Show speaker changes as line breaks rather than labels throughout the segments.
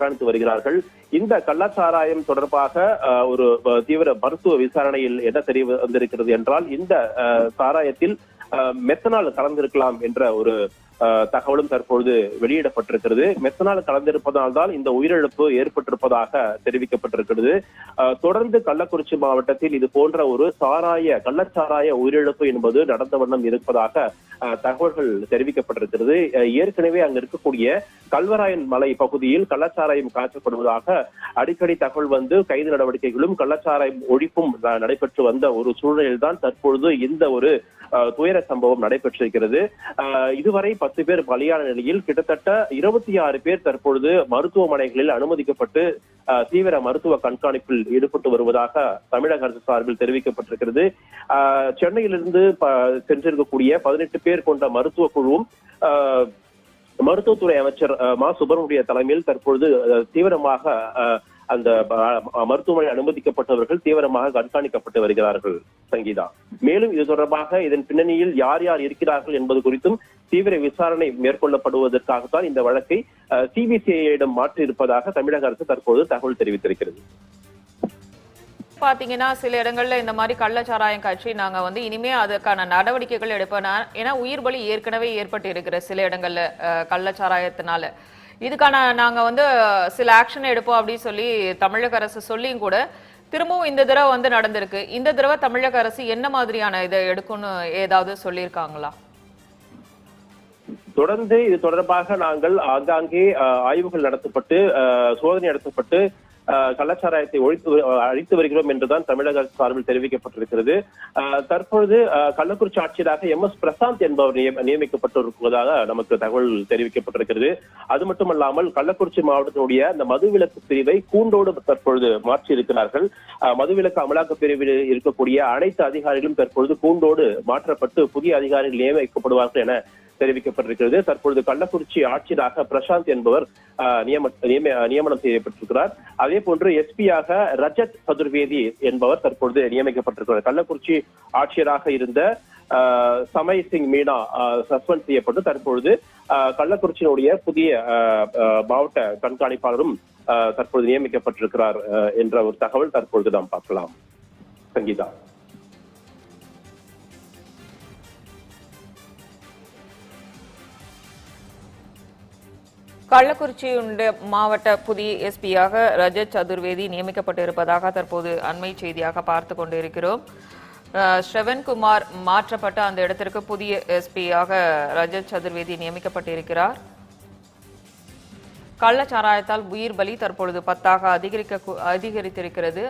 கண்காணித்து வருகிறார்கள். இந்த கள்ளச்சாராயம் தொடர்பாக ஒரு தீவிர மருத்துவ விசாரணையில் என்ன தெரிய வந்திருக்கிறது என்றால் இந்த சாராயத்தில் அஹ், மெத்தனால் கலந்திருக்கலாம் என்ற ஒரு தகவலும் தற்பொழுது வெளியிடப்பட்டிருக்கிறது. மெத்தனால் கலந்திருப்பதால் தான் இந்த உயிரிழப்பு ஏற்பட்டிருப்பதாக தெரிவிக்கப்பட்டிருக்கிறது. தொடர்ந்து கள்ளக்குறிச்சி மாவட்டத்தில் இது போன்ற ஒரு சாராய கள்ளச்சாராய உயிரிழப்பு என்பது நடந்த வண்ணம் இருப்பதாக தகவல்கள் தெரிவிக்கப்பட்டிருக்கிறது. ஏற்கனவே அங்க இருக்கக்கூடிய கல்வராயன் மலை பகுதியில் கள்ளச்சாராயம் காய்ச்சப்படுவதாக அடிக்கடி தகவல் வந்து கைது நடவடிக்கைகளும் கள்ளச்சாராயம் ஒழிப்பும் நடைபெற்று வந்த ஒரு சூழ்நிலையில் தான் இந்த ஒரு துயர சம்பவம் நடைபெற்றிருக்கிறது. இதுவரை பத்து பேர் பலியான நிலையில் கிட்டத்தட்ட இருபத்தி ஆறு பேர் தற்பொழுது மருத்துவமனைகளில் அனுமதிக்கப்பட்டு அஹ், தீவிர மருத்துவ கண்காணிப்பில் ஈடுபட்டு வருவதாக தமிழக அரசு சார்பில் தெரிவிக்கப்பட்டிருக்கிறது. சென்னையிலிருந்து ப- சென்றிருக்கக்கூடிய பதினெட்டு பேர் கொண்ட மருத்துவ குழுவும் மருத்துவத்துறை அமைச்சர் அஹ், மா. சுப்பிரமணிய தலைமையில் தற்பொழுது அஹ், தீவிரமாக அஹ், அந்த மருத்துவமனை அனுமதிக்கப்பட்டவர்கள் தீவிரமாக கண்காணிக்கப்பட்டு வருகிறார்கள் சங்கீதா. மேலும் இது தொடர்பாக இதன் பின்னணியில் யார் யார் இருக்கிறார்கள் என்பது குறித்தும் தீவிர விசாரணை மேற்கொள்ளப்படுவதற்காகத்தான் இந்த வழக்கை சிபிசிஐடம் மாற்றி இருப்பதாக தமிழக அரசு தற்போது தகவல் தெரிவித்திருக்கிறது.
பாத்தீங்கன்னா சில இடங்கள்ல இந்த மாதிரி கள்ளச்சாராயம் காட்சி நாங்க வந்து இனிமே அதுக்கான நடவடிக்கைகள் எடுப்போம். ஏன்னா உயிர் பலி ஏற்கனவே ஏற்பட்டு இருக்கிற சில இடங்கள்ல அஹ், கள்ளச்சாராயத்தினால. இதுக்கான நாங்க வந்து சில ஆக்ஷன் எடுப்போம் அப்படின்னு சொல்லி தமிழக அரசு சொல்லியும் கூட திரும்பவும் இந்த தடவை வந்து நடந்திருக்கு. இந்த தடவை தமிழக அரசு என்ன மாதிரியான இதை எடுக்கும்னு ஏதாவது சொல்லியிருக்காங்களா?
தொடர்ந்து இது தொடர்பாக நாங்கள் ஆங்காங்கே ஆய்வுகள் நடத்தப்பட்டு அஹ், சோதனை நடத்தப்பட்டு கள்ளச்சாராயத்தை ஒழித்து அழித்து வருகிறோம் என்றுதான் தமிழக அரசு சார்பில் தெரிவிக்கப்பட்டிருக்கிறது. தற்பொழுது கள்ளக்குறிச்சி ஆட்சியராக எம் எஸ் பிரசாந்த் என்பவர் நியமிக்கப்பட்டிருப்பதாக நமக்கு தகவல் தெரிவிக்கப்பட்டிருக்கிறது. அது மட்டுமல்லாமல் கள்ளக்குறிச்சி மாவட்டத்தினுடைய அந்த மதுவிலக்கு பிரிவை கூண்டோடு தற்பொழுது மாற்றி இருக்கிறார்கள் அஹ், மதுவிலக்கு அமலாக்க பிரிவில் இருக்கக்கூடிய அனைத்து அதிகாரிகளும் தற்பொழுது கூண்டோடு மாற்றப்பட்டு புதிய அதிகாரிகள் நியமிக்கப்படுவார்கள் என தெரிவிக்கப்பட்டிருக்கிறது. தற்பொழுது கள்ளக்குறிச்சி ஆட்சியராக பிரசாந்த் என்பவர் நியம- நியமனம் செய்யப்பட்டிருக்கிறார். அதே போன்று எஸ்பியாக ரஜத் சதுர்வேதி என்பவர் தற்பொழுது நியமிக்கப்பட்டிருக்கிறார். கள்ளக்குறிச்சி ஆட்சியராக இருந்த ஆஹ், சமய் சிங் மீனா சஸ்பெண்ட் செய்யப்பட்டு தற்பொழுது ஆஹ், கள்ளக்குறிச்சியினுடைய புதிய மாவட்ட கண்காணிப்பாளரும் ஆஹ், தற்பொழுது நியமிக்கப்பட்டிருக்கிறார் என்ற ஒரு தகவல் தற்பொழுது நாம் பார்க்கலாம். சங்கீதா.
கள்ளக்குறிச்சியுடைய மாவட்ட புதிய எஸ்பியாக ரஜத் சதுர்வேதி நியமிக்கப்பட்டிருப்பதாக தற்போது அண்மை செய்தியாக பார்த்து கொண்டிருக்கிறோம். அஹ், ஸ்ரவன்குமார் மாற்றப்பட்ட அந்த இடத்திற்கு புதிய எஸ்பியாக ரஜத் சதுர்வேதி நியமிக்கப்பட்டிருக்கிறார். கள்ளச்சாராயத்தால் உயிர் பலி தற்பொழுது பத்தாக அதிகரிக்க அதிகரித்திருக்கிறது.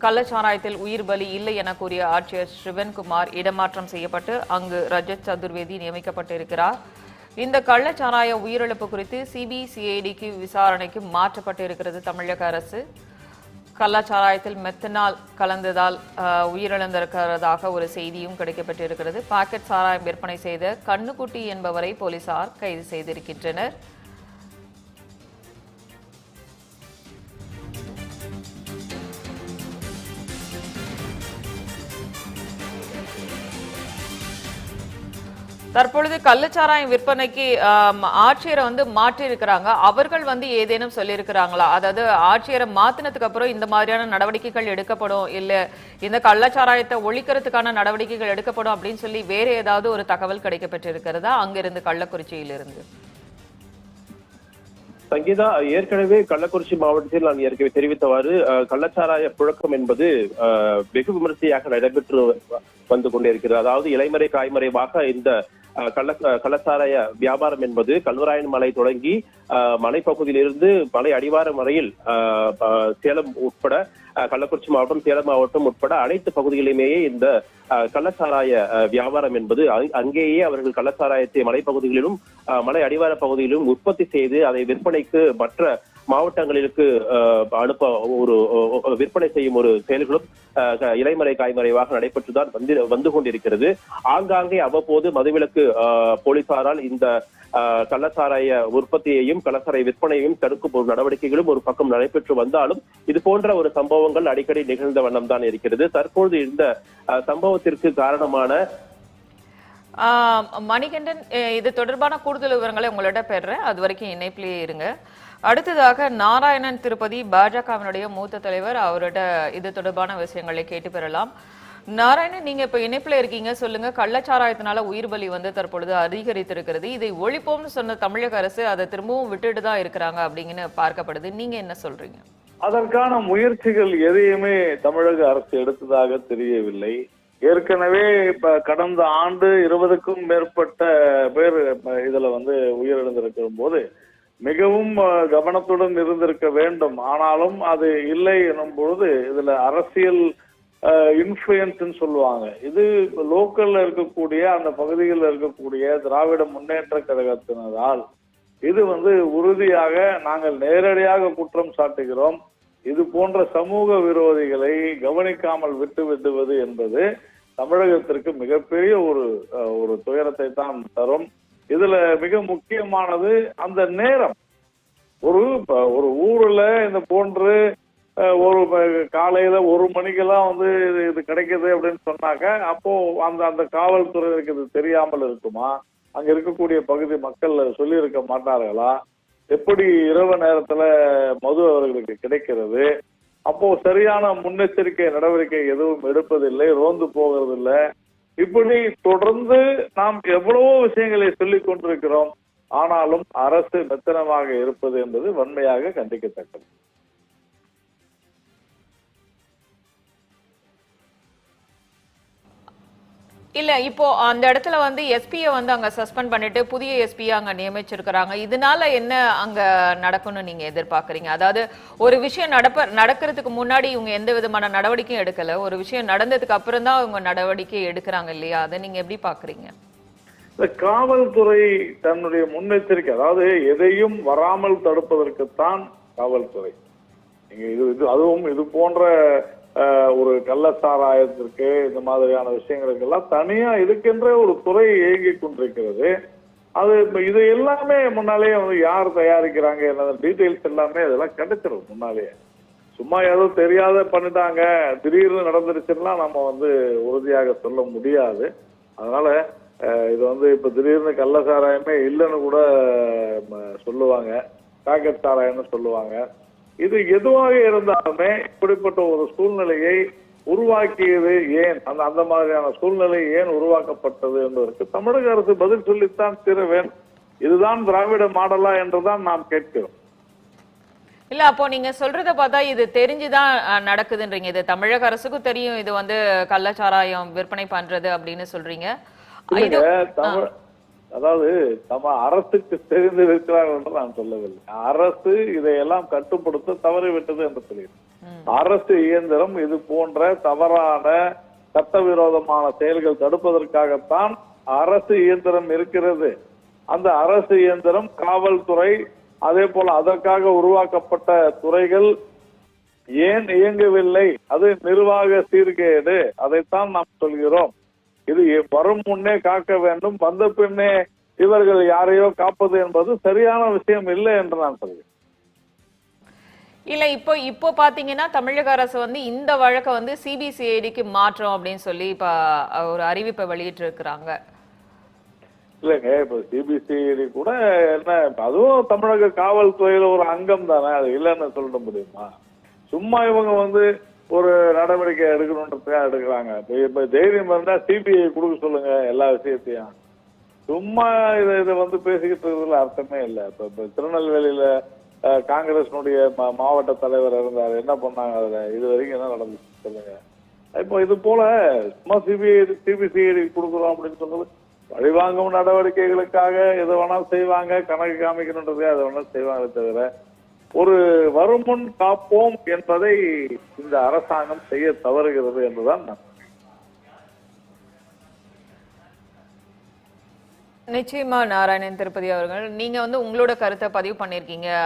கள்ளச்சாராயத்தில் உயிர் பலி இல்லை என கூறிய ஆட்சியர் சிவன்குமார் இடமாற்றம் செய்யப்பட்டு அங்கு ரஜத் சதுர்வேதி நியமிக்கப்பட்டிருக்கிறார். இந்த கள்ளச்சாராய உயிரிழப்பு குறித்து சிபிசிஐடிக்கு விசாரணைக்கு மாற்றப்பட்டு இருக்கிறது தமிழக அரசு. கள்ளச்சாராயத்தில் மெத்தனால் கலந்ததால் உயிரிழந்திருக்கிறதாக ஒரு செய்தியும் கிடைக்கப்பட்டிருக்கிறது. பாக்கெட் சாராயம் விற்பனை செய்த கண்ணுக்குட்டி என்பவரை போலீசார் கைது செய்திருக்கின்றனர். தற்பொழுது கள்ளச்சாராயம் விற்பனைக்கு ஆட்சியரை வந்து மாற்றி இருக்கிறாங்க அவர்கள் வந்து ஏதேனும் சொல்லியிருக்கிறாங்களா? அதாவது ஆட்சியரை மாத்தினதுக்கு அப்புறம் இந்த மாதிரியான நடவடிக்கைகள் எடுக்கப்படும்? இல்ல இந்த கள்ளச்சாராயத்தை ஒழிக்கிறதுக்கான நடவடிக்கைகள் எடுக்கப்படும் அப்படின்னு சொல்லி வேற ஏதாவது ஒரு தகவல் கிடைக்கப்பட்டிருக்கிறதா அங்கிருந்து கள்ளக்குறிச்சியிலிருந்து.
சங்கீதா ஏற்கனவே கள்ளக்குறிச்சி மாவட்டத்தில் நான் ஏற்கனவே தெரிவித்தவாறு அஹ், கள்ளச்சாராய புழக்கம் என்பது வெகு விமரிசையாக நடைபெற்று வந்து கொண்டிருக்கிறது. அதாவது இலைமறை காய்மறைவாக இந்த அஹ், கள்ள கள்ளச்சாராய வியாபாரம் என்பது கல்வராயன் மலை தொடங்கி மலைப்பகுதியிலிருந்து மலை அடிவாரம் வரையில் சேலம் உட்பட கள்ளக்குறிச்சி மாவட்டம் சேலம் மாவட்டம் உட்பட அனைத்து பகுதிகளிலுமே இந்த கள்ளச்சாராய அஹ், வியாபாரம் என்பது அங்கேயே அவர்கள் கள்ளச்சாராயத்தை மலைப்பகுதிகளிலும் மலை அடிவார பகுதியிலும் உற்பத்தி செய்து அதை விற்பனைக்கு மற்ற மாவட்டங்களுக்கு அனுப்ப ஒரு விற்பனை செய்யும் ஒரு செயல்களும் இலைமறை காய்மறைவாக நடைபெற்றுதான் வந்து வந்து கொண்டிருக்கிறது. ஆங்காங்கே அவ்வப்போது மதுவிலக்கு போலீசாரால் இந்த கள்ளசாராய உற்பத்தியையும் கள்ளசாராய விற்பனையையும் தடுக்கும் ஒரு நடவடிக்கைகளும் ஒரு பக்கம் நடைபெற்று வந்தாலும் இது போன்ற ஒரு சம்பவங்கள் அடிக்கடி நிகழ்ந்த வண்ணம் தான் இருக்கிறது. தற்பொழுது இந்த அஹ், சம்பவத்திற்கு காரணமான
மணிகண்டன் இது தொடர்பான கூடுதல் விவரங்களை உங்கள்ட்ட பெறுறேன் அது வரைக்கும் இணைப்பிலேயே இருங்க. அடுத்ததாக நாராயணன் திருப்பதி பாஜகவினுடைய மூத்த தலைவர் அவரோட இது தொடர்பான விஷயங்களை கேட்டு பெறலாம். நாராயணன் நீங்க இப்ப இணைப்புல இருக்கீங்க. சொல்லுங்க கள்ளச்சாராயத்தினால உயிர் பலி வந்து தற்பொழுது அதிகரித்திருக்கிறது. இதை ஒழிப்போம்னு சொன்ன தமிழக அரசு அதை திரும்பவும் விட்டுட்டு தான் இருக்கிறாங்க அப்படிங்கன்னு பார்க்கப்படுது. நீங்க என்ன சொல்றீங்க?
அதற்கான முயற்சிகள் எதையுமே தமிழக அரசு எடுத்ததாக தெரியவில்லை. ஏற்கனவே இப்ப கடந்த ஆண்டு இருபதுக்கும் மேற்பட்ட பேர் இதுல வந்து உயிரிழந்திருக்கிற போது மிகவும் கவனத்துடன் இருந்திருக்க வேண்டும். ஆனாலும் அது இல்லை எனும் பொழுது இதுல அரசியல் இன்ஃபுளுயன்ஸ் சொல்லுவாங்க. இது லோக்கல்ல இருக்கக்கூடிய அந்த பகுதியில் இருக்கக்கூடிய திராவிட முன்னேற்ற கழகத்தினரால் இது வந்து உறுதியாக நாங்கள் நேரடியாக குற்றம் சாட்டுகிறோம். இது போன்ற சமூக விரோதிகளை கவனிக்காமல் விட்டு விடுவது என்பது தமிழகத்திற்கு மிகப்பெரிய ஒரு ஒரு துயரத்தை தான் தரும். இதுல மிக முக்கியமானது அந்த நேரம். ஒரு ஒரு ஊர்ல இந்த போன்று ஒரு காலையில ஒரு மணிக்கெல்லாம் வந்து இது இது கிடைக்குது அப்படின்னு சொன்னாக்க அப்போ அந்த அந்த காவல்துறையினருக்கு இது தெரியாமல் இருக்குமா? அங்க இருக்கக்கூடிய பகுதி மக்கள் சொல்லி இருக்க மாட்டார்களா? எப்படி இரவு நேரத்துல மது அவர்களுக்கு கிடைக்கிறது? அப்போ சரியான முன்னெச்சரிக்கை நடவடிக்கை எதுவும் எடுப்பதில்லை ரோந்து போகிறதில்லை. இப்படி தொடர்ந்து நாம் எவ்வளவோ விஷயங்களை சொல்லிக் கொண்டிருக்கிறோம் ஆனாலும் அரசு மெத்தனமாக இருப்பது என்பது வன்மையாக கண்டிக்கத்தக்கது.
இல்ல இப்போ அந்த இடத்துல வந்து எஸ்பியை வந்து அங்க சஸ்பெண்ட் பண்ணிட்டு புதிய எஸ்பியை அங்க நியமிச்சிருக்கிறாங்க. இதனால என்ன அங்க நடக்கும்னு நீங்க எதிர்பார்க்கறீங்க? அதாவது ஒரு விஷயம் நடப்ப நடக்கிறதுக்கு முன்னாடி இவங்க எந்த விதமான நடவடிக்கையும் எடுக்கல. ஒரு விஷயம் நடந்ததுக்கு அப்புறம் தான் இவங்க நடவடிக்கை எடுக்கிறாங்க இல்லையா? அதை நீங்க எப்படி பாக்குறீங்க?
காவல்துறை தன்னுடைய முன்னெச்சரிக்கை அதாவது எதையும் வராமல் தடுப்பதற்குத்தான் காவல்துறை. நீங்க இது இது அதுவும் இது போன்ற ஒரு கள்ளச்சாராயத்திற்கு இந்த மாதிரியான விஷயங்களுக்கெல்லாம் தனியா இதுக்கென்ற ஒரு துறை இயங்கிக் கொண்டிருக்கிறது. அது இது எல்லாமே முன்னாலேயே வந்து யார் தயாரிக்கிறாங்க என்ன டீட்டெயில்ஸ் எல்லாமே இதெல்லாம் கிடைச்சிடும் முன்னாலேயே சும்மா ஏதோ தெரியாத பண்ணிட்டாங்க திடீர்னு நடந்துருச்சுன்னா நம்ம வந்து உறுதியாக சொல்ல முடியாது. அதனால இது வந்து இப்ப திடீர்னு கள்ளச்சாராயமே இல்லைன்னு கூட சொல்லுவாங்க. பேக்கெட் சாராயம்னு சொல்லுவாங்க. இது எதுவாக இருந்தாலுமே இப்படிப்பட்ட ஒரு சூழ்நிலையை உருவாக்கியது ஏன்? அந்த அந்த மாதிரியான சூழ்நிலை ஏன் உருவாக்கப்பட்டது என்பதற்கு தமிழக அரசு பதில் சொல்லித்தான் தீர வேண்டும். இதுதான் திராவிட மாடலா என்றுதான் நாம் கேட்கிறோம்.
இல்ல அப்போ நீங்க சொல்றத பார்த்தா இது தெரிஞ்சுதான் நடக்குதுன்றீங்க. இது தமிழக அரசுக்கும் தெரியும். இது வந்து கள்ளச்சாராயம் விற்பனை பண்றது அப்படின்னு சொல்றீங்க.
அதாவது நம்ம அரசுக்கு தெரிந்து இருக்கிறார்கள் என்று நான் சொல்லவில்லை. அரசு இதையெல்லாம் கட்டுப்படுத்த தவறிவிட்டது என்று சொல்கிறேன். அரசு இயந்திரம் இது போன்ற தவறான சட்டவிரோதமான செயல்கள் தடுப்பதற்காகத்தான் அரசு இயந்திரம் இருக்கிறது. அந்த அரசு இயந்திரம் காவல்துறை அதே போல அதற்காக உருவாக்கப்பட்ட துறைகள் ஏன் இயங்கவில்லை? அது நிர்வாக சீர்கேடு. அதைத்தான் நாம் சொல்கிறோம். இது வரும் முன்னே காக்க வேண்டும். வந்த பின்னே இவர்கள் யாரையோ காப்பது என்பது சரியான விஷயம் இல்லை என்று நான் சொல்கிறேன்.
இல்ல இப்போ இப்போ பாத்தீங்கன்னா தமிழக அரசு வந்து இந்த வழக்கை வந்து சிபிசிஐடிக்கு மாற்றோம் அப்படின்னு சொல்லி இப்ப ஒரு அறிவிப்பை வெளியிட்டு இருக்கிறாங்க
இல்லைங்க இப்ப சிபிசிஐடி கூட என்ன அதுவும் தமிழக காவல்துறையில ஒரு அங்கம் தானே அது இல்லைன்னு சொல்ல முடியுமா? சும்மா இவங்க வந்து ஒரு நடவடிக்கை எடுக்கணுன்றதுக்காக எடுக்கிறாங்க. இப்போ தைரியம் இருந்தால் சிபிஐ கொடுக்க சொல்லுங்க எல்லா விஷயத்தையும். சும்மா இதை இதை வந்து பேசிக்கிட்டு இருக்கிறதுல அர்த்தமே இல்லை. இப்போ இப்போ திருநெல்வேலியில காங்கிரஸ்னுடைய காங்கிரஸினுடைய மா- மாவட்ட தலைவர் இருந்தார். என்ன பண்ணாங்க அதில்? இது வரைக்கும் என்ன நடந்துச்சு சொல்லுங்க. இப்போ இது போல சும்மா சிபிஐ சிபிசிஐடி கொடுக்குறோம் அப்படின்னு சொன்னது பழிவாங்கும் நடவடிக்கைகளுக்காக எது வேணாலும் செய்வாங்க கணக்கு காமிக்கணுன்றதுக்காக அதை வேணாலும் செய்வாங்களே தவிர ஒரு வருமுன் காப்போம் என்பதை இந்த அரசாங்கம் செய்ய தவறுகிறது என்றுதான் நான்
நிச்சயமா நாராயணன் திருப்பதி அவர்கள் நீங்க வந்து உங்களோட கருத்தை பதிவு பண்ணிருக்கீங்க.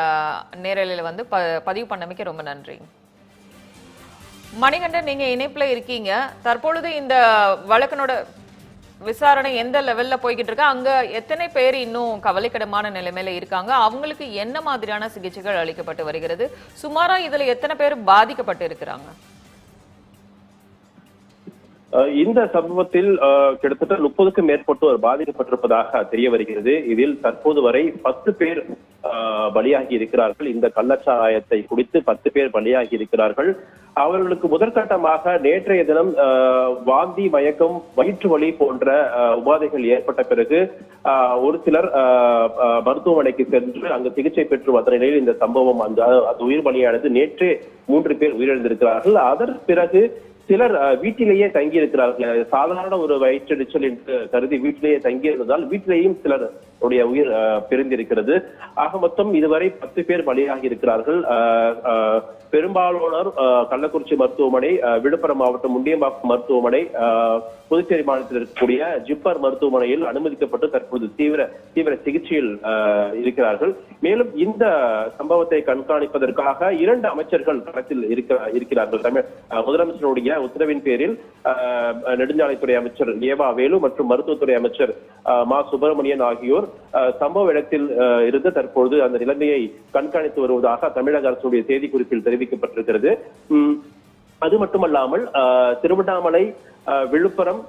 நேரலையில வந்து ப- பதிவு பண்ணமைக்கு ரொம்ப நன்றி. மணிகண்டன் நீங்க இணைப்புல இருக்கீங்க. தற்பொழுது இந்த வழக்கனோட விசாரணை எந்த லெவல்ல போய்கிட்டு இருக்கு அங்க எத்தனை பேர் இன்னும் கவலைக்கிடமான நிலைமையில இருக்காங்க? அவங்களுக்கு என்ன மாதிரியான சிகிச்சைகள் அளிக்கப்பட்டு வருகிறது? சுமாரா இதுல எத்தனை பேர் பாதிக்கப்பட்டு இருக்கிறாங்க?
இந்த சம்பவத்தில் கிட்டத்தட்ட முப்பதுக்கும் மேற்பட்டோர் பாதிக்கப்பட்டிருப்பதாக தெரிய வருகிறது. இதில் தற்போது வரை பத்து பேர் பலியாகி இருக்கிறார்கள். இந்த கள்ளச்சாராயத்தை குடித்து பத்து பேர் பலியாகி இருக்கிறார்கள். அவர்களுக்கு முதற்கட்டமாக நேற்றைய தினம் வாந்தி மயக்கம் வயிற்று வலி போன்ற அஹ், உபாதைகள் ஏற்பட்ட பிறகு ஒரு சிலர் அஹ், மருத்துவமனைக்கு சென்று அங்கு சிகிச்சை பெற்று வந்த நிலையில் இந்த சம்பவம் அந்த அது உயிர் பலியானது நேற்றே மூன்று பேர் உயிரிழந்திருக்கிறார்கள். அதன் பிறகு சிலர் அஹ், வீட்டிலேயே தங்கி இருக்கிறார்கள் சாதாரண ஒரு வயிற்றெரிச்சல் என்று கருதி வீட்டிலேயே தங்கி இருந்ததால் வீட்டிலேயும் சிலர் உடைய உயிர் பிரிந்திருக்கிறது. ஆக மொத்தம் இதுவரை பத்து பேர் பலியாகி இருக்கிறார்கள். அஹ், பெரும்பாலானோர் கள்ளக்குறிச்சி மருத்துவமனை விழுப்புரம் மாவட்டம் முண்டியம்பாக்கம் மருத்துவமனை புதுச்சேரி மாநிலத்தில் இருக்கக்கூடிய ஜிப்மர் மருத்துவமனையில் அனுமதிக்கப்பட்டு தற்போது தீவிர தீவிர சிகிச்சையில் இருக்கிறார்கள். மேலும் இந்த சம்பவத்தை கண்காணிப்பதற்காக இரண்டு அமைச்சர்கள் களத்தில் இருக்க இருக்கிறார்கள். தமிழ் முதலமைச்சருடைய உத்தரவின் பேரில் அஹ், நெடுஞ்சாலைத்துறை அமைச்சர் ஏவா வேலு மற்றும் மருத்துவத்துறை அமைச்சர் மா சுப்பிரமணியன் ஆகியோர் சம்பவ இடத்தில் அஹ், இருந்து தற்போது அந்த நிலைமையை கண்காணித்து வருவதாக தமிழக அரசுடைய செய்திக்குறிப்பில் தெரிவிக்கப்பட்டிருக்கிறது. உம், அது மட்டுமல்லாமல் திருவண்ணாமலை விழுப்புரம்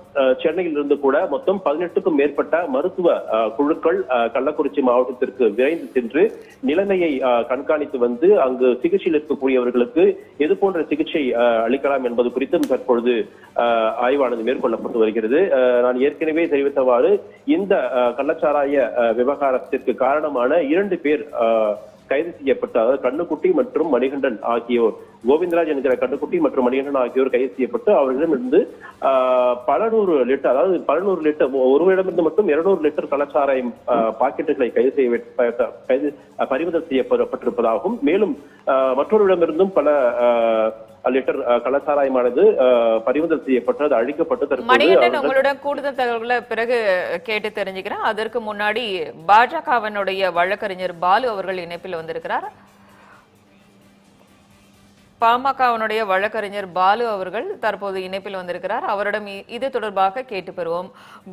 சென்னையில் இருந்து கூட மொத்தம் பதினெட்டுக்கும் மேற்பட்ட மருத்துவ குழுக்கள் கள்ளக்குறிச்சி மாவட்டத்திற்கு விரைந்து சென்று நிலைமையை கண்காணித்து வந்து அங்கு சிகிச்சையில் இருக்கக்கூடியவர்களுக்கு எது போன்ற சிகிச்சை அளிக்கலாம் என்பது குறித்தும் தற்பொழுது ஆய்வானது மேற்கொள்ளப்பட்டு வருகிறது. நான் ஏற்கனவே தெரிவித்தவாறு இந்த கள்ளச்சாராய விவகாரத்திற்கு காரணமான இரண்டு பேர் கைது செய்யப்பட்ட அதாவது கண்ணுக்குட்டி மற்றும் மணிகண்டன் ஆகியோர் கோவிந்தராஜ் என்கிற கண்ணுக்குட்டி மற்றும் மணிகண்டன் ஆகியோர் கைது செய்யப்பட்டு அவர்களிடமிருந்து பல நூறு லிட்டர் அதாவது பல நூறு லிட்டர் ஒருவரிடமிருந்து மட்டும் இருநூறு லிட்டர் கலாச்சாரம் பாக்கெட்டுகளை கைது செய்ய கைது பறிமுதல் செய்யப்பட்டிருப்பதாகவும் மேலும் ஆஹ், மற்றொருடமிருந்தும் பல ஆஹ், லிட்டர் ஆஹ், பறிமுதல் செய்யப்பட்டு அது அழிக்கப்பட்டு தற்போது
உங்களுடன் கூடுதல் தகவல்களை பிறகு கேட்டு தெரிஞ்சுக்கிறேன். அதற்கு முன்னாடி பாஜகவினுடைய வழக்கறிஞர் பாலு அவர்கள் இணைப்பில் வந்திருக்கிறார். பாமகவினுடைய வழக்கறிஞர் பாலு அவர்கள் தற்போது இணைப்பில் வந்திருக்கிறார். அவரிடம் இது தொடர்பாக கேட்டு பெறுவோம்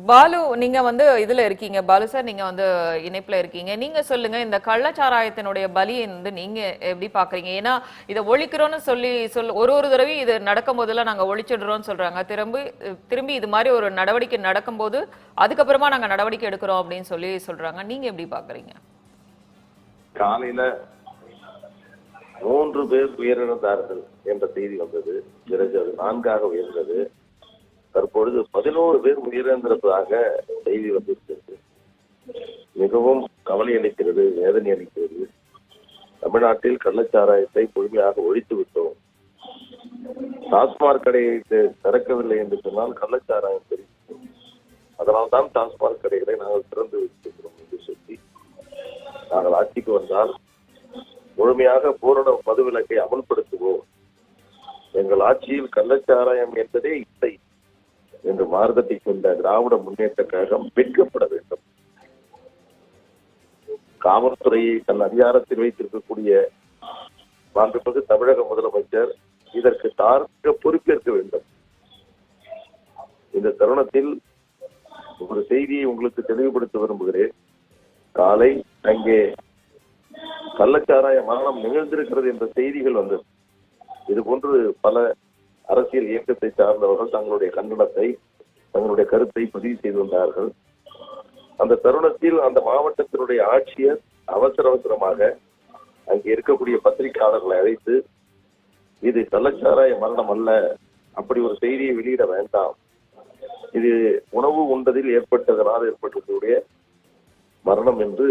பாலு நீங்க வந்து இதுல இருக்கீங்க. பாலு சார் நீங்க வந்து இணைப்புல இருக்கீங்க. நீங்க சொல்லுங்க இந்த கள்ளச்சாராயத்தினுடைய பலியை வந்து நீங்க எப்படி பாக்குறீங்க? ஏன்னா இதை ஒழிக்கிறோம்னு சொல்லி சொல் ஒரு ஒரு தடவையும் இது நடக்கும் போதெல்லாம் நாங்க ஒழிச்சிடுறோம்னு சொல்றாங்க. திரும்பி திரும்பி இது மாதிரி ஒரு நடவடிக்கை நடக்கும்போது அதுக்கப்புறமா நாங்க நடவடிக்கை எடுக்கிறோம் அப்படின்னு சொல்லி சொல்றாங்க. நீங்க எப்படி பாக்குறீங்க?
காலையில மூன்று பேர் உயிரிழந்தார்கள் என்ற செய்தி வந்தது. பிறகு அது நான்காக உயர்ந்தது. தற்பொழுது பதினோரு பேர் உயிரிழந்திருப்பதாக செய்தி வந்திருக்கிறது. மிகவும் கவலை அளிக்கிறது வேதனை அளிக்கிறது. தமிழ்நாட்டில் கள்ளச்சாராயத்தை முழுமையாக ஒழித்து விட்டோம். டாஸ்மாக் கடையை திறக்கவில்லை என்று சொன்னால் கள்ளச்சாராயம் பெருகும் அதனால்தான் டாஸ்மாக் கடைகளை நாங்கள் திறந்து வைத்திருக்கிறோம் என்று சொல்லி நாங்கள் ஆட்சிக்கு வந்தால் முழுமையாக பூரண மதுவிலக்கை அமல்படுத்துவோம். எங்கள் ஆட்சியில் கள்ளச்சாராயம் என்பதே இல்லை என்று மார்க்கத்தை கொண்ட திராவிட முன்னேற்ற கழகம் வெட்கப்பட வேண்டும். காவல்துறையை தன் அதிகாரத்தில் வைத்திருக்கக்கூடிய மாண்புமிகு தமிழக முதலமைச்சர் இதற்கு தார்மீக பொறுப்பேற்க வேண்டும். இந்த தருணத்தில் ஒரு செய்தியை உங்களுக்கு தெளிவுபடுத்த விரும்புகிறேன். காலை அங்கே கள்ளச்சாராய மரணம் நிகழ்ந்திருக்கிறது என்ற செய்திகள் வந்தது. இது போன்று பல அரசியல் இயக்கத்தை சார்ந்தவர்கள் தங்களுடைய கண்டனத்தை தங்களுடைய கருத்தை பதிவு செய்து வந்தார்கள். அந்த தருணத்தில் அந்த மாவட்டத்தினுடைய ஆட்சியர் அவசர அவசரமாக அங்கே இருக்கக்கூடிய பத்திரிகையாளர்களை அழைத்து இது கள்ளச்சாராய மரணம் அல்ல அப்படி ஒரு செய்தியை வெளியிட வேண்டாம். இது உணவு உண்டதில் ஏற்பட்டதனால் ஏற்பட்டக்கூடிய மரணம் என்று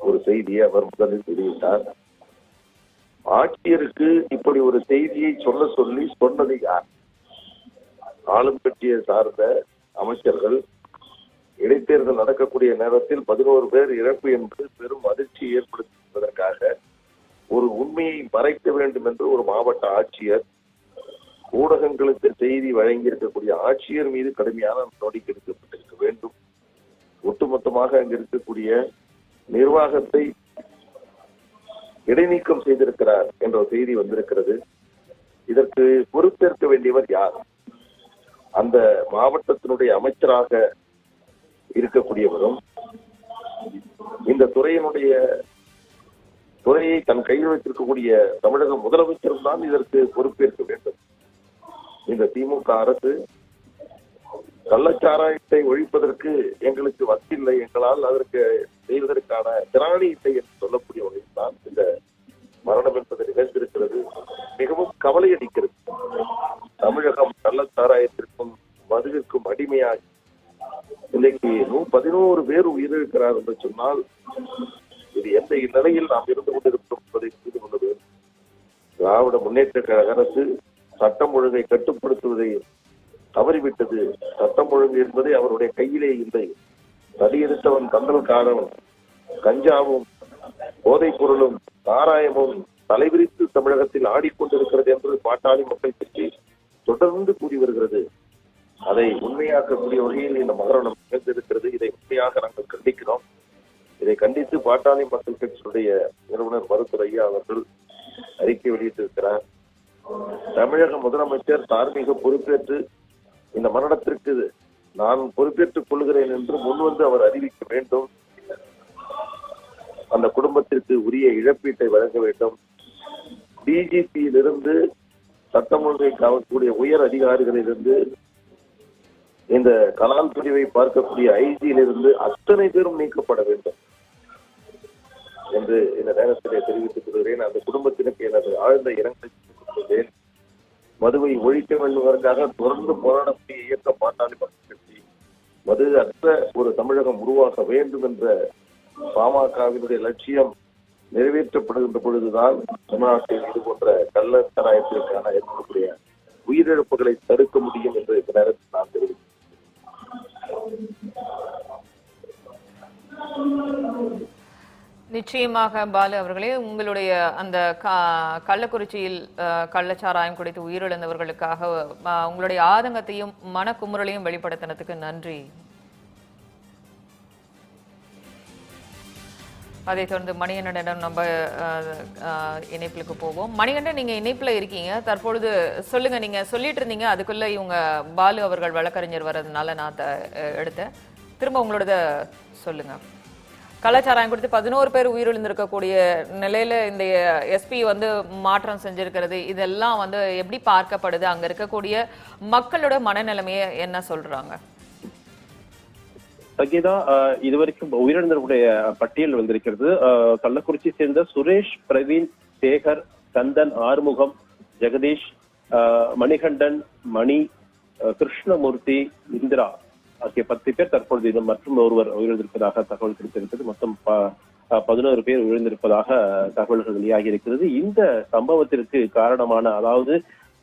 ஒரு செய்தியை அவர் முதலில் வெளியிட்டார். ஆட்சியருக்கு இப்படி ஒரு செய்தியை சொல்ல சொல்லி சொன்னது யார்? ஆளும் கட்சியை சார்ந்த அமைச்சர்கள் இடைத்தேர்தல் நடக்கக்கூடிய நேரத்தில் பதினோரு பேர் இறப்பு என்று பெரும் அதிர்ச்சியை ஏற்படுத்துவதற்காக ஒரு உண்மையை மறைக்க வேண்டும் என்று ஒரு மாவட்ட ஆட்சியர் ஊடகங்களுக்கு செய்தி வழங்கி இருக்கக்கூடிய ஆட்சியர் மீது கடுமையான நடவடிக்கை எடுக்கப்பட்டிருக்க வேண்டும். ஒட்டுமொத்தமாக அங்கு இருக்கக்கூடிய நிர்வாகத்தை இடைநீக்கம் செய்திருக்கிறார் என்ற செய்தி வந்திருக்கிறது. இதற்கு பொறுப்பேற்க வேண்டியவர் யார்? அந்த மாவட்டத்தினுடைய அமைச்சராக இருக்கக்கூடியவரும் இந்த துறையினுடைய துறையை தன் கையில் வைத்திருக்கக்கூடிய தமிழக முதலமைச்சரும் தான் இதற்கு பொறுப்பேற்க வேண்டும். இந்த திமுக அரசு கள்ளச்சாராயத்தை ஒழிப்பதற்கு எங்களுக்கு வக்கில்லை எங்களால் அதற்கு செய்வதற்கான திராணி இல்லை என்று சொல்லக்கூடிய வகையில் தான் இந்த மரணம் என்பது நிகழ்ந்திருக்கிறது. மிகவும் கவலை அளிக்கிறது தமிழகம் கள்ளச்சாராயத்திற்கும் மதுவிற்கும் அடிமையாகி இன்னைக்கு நூ- பதினோரு பேர் உயிரிழக்கிறார் என்று சொன்னால் இது எந்த நிலையில் நாம் இருந்து கொண்டிருக்கிறோம் என்பதை புரிந்து கொள்ள வேண்டும். திராவிட முன்னேற்ற கழக அரசு சட்டம் ஒழுங்கை கட்டுப்படுத்துவதை தவறிவிட்டது. சட்டம் ஒழுங்கு என்பதை அவருடைய கையிலே இல்லை. தடியெடுத்தவன் கந்தல் காரவன் கஞ்சாவும் போதைப் பொருளும் சாராயமும் தலைவிரித்து தமிழகத்தில் ஆடிக்கொண்டிருக்கிறது என்று பாட்டாளி மக்கள் கட்சி தொடர்ந்து கூறி வருகிறது. அதை உண்மையாக்கக்கூடிய வகையில் இந்த மகரணம் நிகழ்ந்திருக்கிறது. இதை உண்மையாக நாங்கள் கண்டிக்கிறோம். இதை கண்டித்து பாட்டாளி மக்கள் கட்சியுடைய நிறுவனர் மருத்துவர் ஐயா அவர்கள் அறிக்கை வெளியிட்டிருக்கிறார். தமிழக முதலமைச்சர் தார்மீக பொறுப்பேற்று இந்த மரணத்திற்கு நான் பொறுப்பேற்றுக் கொள்கிறேன் என்று முன்வந்து அவர் அறிவிக்க வேண்டும். அந்த குடும்பத்திற்கு உரிய இழப்பீட்டை வழங்க வேண்டும். டிஜிபியிலிருந்து சட்டம் ஒன்றை காவக்கூடிய உயர் அதிகாரிகளிலிருந்து இந்த கலால் பிரிவை பார்க்கக்கூடிய ஐஜியிலிருந்து அத்தனை பேரும் நீக்கப்பட வேண்டும் என்று இந்த நேரத்திலே தெரிவித்துக் கொள்கிறேன். அந்த குடும்பத்திற்கு எனது ஆழ்ந்த இரங்கலை மதுவை ஒழிக்க வேண்டுவதற்காக தொடர்ந்து போராடக்கூடிய இயக்க பாட்டாளி மது அற்ற ஒரு தமிழகம் உருவாக வேண்டும் என்ற பாமகவினுடைய லட்சியம் நிறைவேற்றப்படுகின்ற பொழுதுதான் தமிழ்நாட்டில் இது போன்ற கள்ளத்தராயத்திற்கான ஏற்படக்கூடிய உயிரிழப்புகளை தடுக்க முடியும் என்று இந்த நேரத்தில் நான் தெரிவிக்கிறேன்.
நிச்சயமாக பாலு அவர்களே உங்களுடைய அந்த கள்ளக்குறிச்சியில் கள்ளச்சாராயம் குடித்து உயிரிழந்தவர்களுக்காக உங்களுடைய ஆதங்கத்தையும் மனக்குமுறலையும் வெளிப்படுத்தினதுக்கு நன்றி. அதைத் தொடர்ந்து மணிகண்டனிடம் நம்ம இணைப்புக்கு போவோம். மணிகண்டன் நீங்க இணைப்புல இருக்கீங்க. தற்பொழுது சொல்லுங்க நீங்க சொல்லிட்டு இருந்தீங்க. அதுக்குள்ள இவங்க பாலு அவர்கள் வழக்கறிஞர் வர்றதுனால நான் எடுத்தேன். திரும்ப உங்களோடத சொல்லுங்க. கலாச்சாரம் கொடுத்து பதினோரு பேர் உயிரிழந்திருக்கக்கூடிய நிலையில இந்த எஸ்பி வந்து மாற்றம் செஞ்சிருக்கிறது. இதெல்லாம் வந்து எப்படி பார்க்கப்படுது? அங்க இருக்கக்கூடிய மக்களோட மனநிலைமையை என்ன சொல்றாங்க?
சங்கீதா இதுவரைக்கும் உயிரிழந்தவர்களுடைய பட்டியல் வந்திருக்கிறது. கள்ளக்குறிச்சி சேர்ந்த சுரேஷ் பிரவீன் சேகர் கந்தன் ஆறுமுகம் ஜெகதீஷ் மணிகண்டன் மணி அஹ், கிருஷ்ணமூர்த்தி இந்திரா. ஆகிய பத்து பேர் தற்பொழுது இன்னும் மற்றும் ஒருவர் உயிரிழந்திருப்பதாக தகவல் கிடைத்திருக்கிறது. மொத்தம் ப- பதினோரு பேர் உயிரிழந்திருப்பதாக தகவல்கள் வெளியாகி இருக்கிறது இந்த சம்பவத்திற்கு காரணமான அதாவது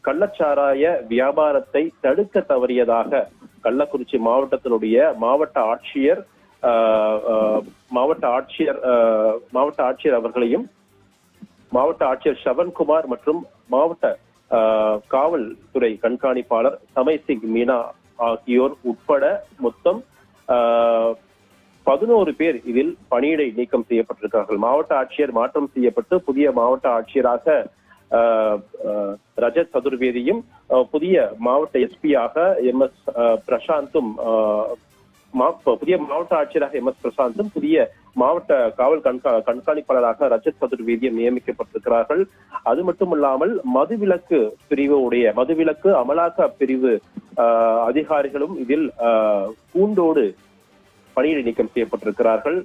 கள்ளச்சாராய வியாபாரத்தை தடுக்க தவறியதாக கள்ளக்குறிச்சி மாவட்டத்தினுடைய மாவட்ட ஆட்சியர் ஆஹ், ஆஹ், மாவட்ட ஆட்சியர் ஆஹ், மாவட்ட ஆட்சியர் அவர்களையும் மாவட்ட ஆட்சியர் ஷவன்குமார் மற்றும் மாவட்ட ஆஹ், காவல்துறை கண்காணிப்பாளர் சமய் சிங் மீனா ஆகியோர் உட்பட மொத்தம் ஆஹ், பதினோரு பேர் இதில் பணியிடை நீக்கம் செய்யப்பட்டிருக்கிறார்கள். மாவட்ட ஆட்சியர் மாற்றம் செய்யப்பட்டு புதிய மாவட்ட ஆட்சியராக ஆஹ், ஆஹ், ரஜத் சதுர்வேதியும் ஆஹ், புதிய மாவட்ட எஸ்பியாக எம் எஸ் பிரசாந்தும் ஆஹ், மா- புதிய மாவட்ட ஆட்சியராக எம் எஸ் பிரசாந்தும் புதிய மாவட்ட காவல் கண்கா கண்காணிப்பாளராக ரஜத் சதுர்வேதியம் நியமிக்கப்பட்டிருக்கிறார்கள். அது மட்டுமல்லாமல் மதுவிலக்கு பிரிவு உடைய மதுவிலக்கு அமலாக்க பிரிவு ஆஹ், அதிகாரிகளும் இதில் ஆஹ், கூண்டோடு பணியிடை நீக்கம் செய்யப்பட்டிருக்கிறார்கள்.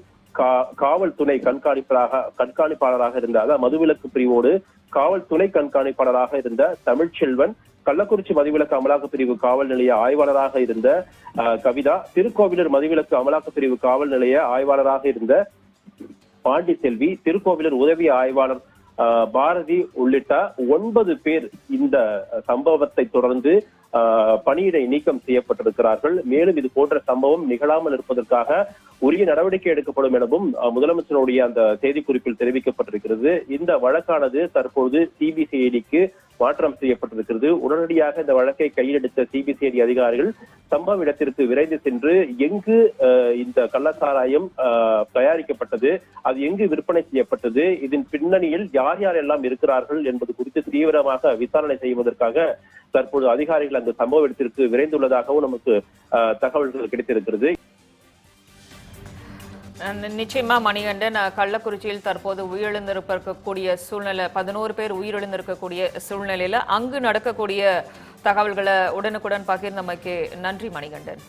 காவல் துணை கண்காணிப்பாளராக கண்காணிப்பாளராக இருந்த அதாவது மதுவிலக்கு பிரிவோடு காவல் துணை கண்காணிப்பாளராக இருந்த தமிழ்ச்செல்வன் கள்ளக்குறிச்சி மதுவிலக்கு அமலாக்க பிரிவு காவல் நிலைய ஆய்வாளராக இருந்த கவிதா திருக்கோவிலூர் மதுவிலக்கு அமலாக்க பிரிவு காவல் நிலைய ஆய்வாளராக இருந்த பாண்டி செல்வி திருக்கோவிலூர் உதவி ஆய்வாளர் பாரதி உள்ளிட்ட ஒன்பது பேர் இந்த சம்பவத்தை தொடர்ந்து பணியிடை நீக்கம் செய்யப்பட்டிருக்கிறார்கள். மேலும் இது போன்ற சம்பவம் நிகழாமல் இருப்பதற்காக உரிய நடவடிக்கை எடுக்கப்படும் எனவும் முதலமைச்சருடைய அந்த செய்திக்குறிப்பில் தெரிவிக்கப்பட்டிருக்கிறது. இந்த வழக்கானது தற்போது சிபிசிஐடிக்கு மாற்றம் செய்யப்பட்டிருக்கிறது. உடனடியாக இந்த வழக்கை கையெடுத்த சிபிசிஐடி அதிகாரிகள் சம்பவ இடத்திற்கு விரைந்து சென்று எங்கு அஹ், இந்த கள்ளச்சாராயம் அஹ், தயாரிக்கப்பட்டது அது எங்கு விற்பனை செய்யப்பட்டது இதன் பின்னணியில் யார் யார் எல்லாம் இருக்கிறார்கள் என்பது குறித்து தீவிரமாக விசாரணை செய்வதற்காக தற்போது அதிகாரிகள் அந்த சம்பவ இடத்திற்கு விரைந்துள்ளதாகவும் நமக்கு அஹ், தகவல்கள் கிடைத்திருக்கிறது.
நிச்சயமா மணிகண்டன் கள்ளக்குறிச்சியில் தற்போது உயிரிழந்திருக்கக்கூடிய சூழ்நிலை பதினோரு பேர் உயிரிழந்திருக்கக்கூடிய சூழ்நிலையில அங்கு நடக்கக்கூடிய தகவல்களை உடனுக்குடன் பகிர்ந்தமைக்கு நன்றி மணிகண்டன்.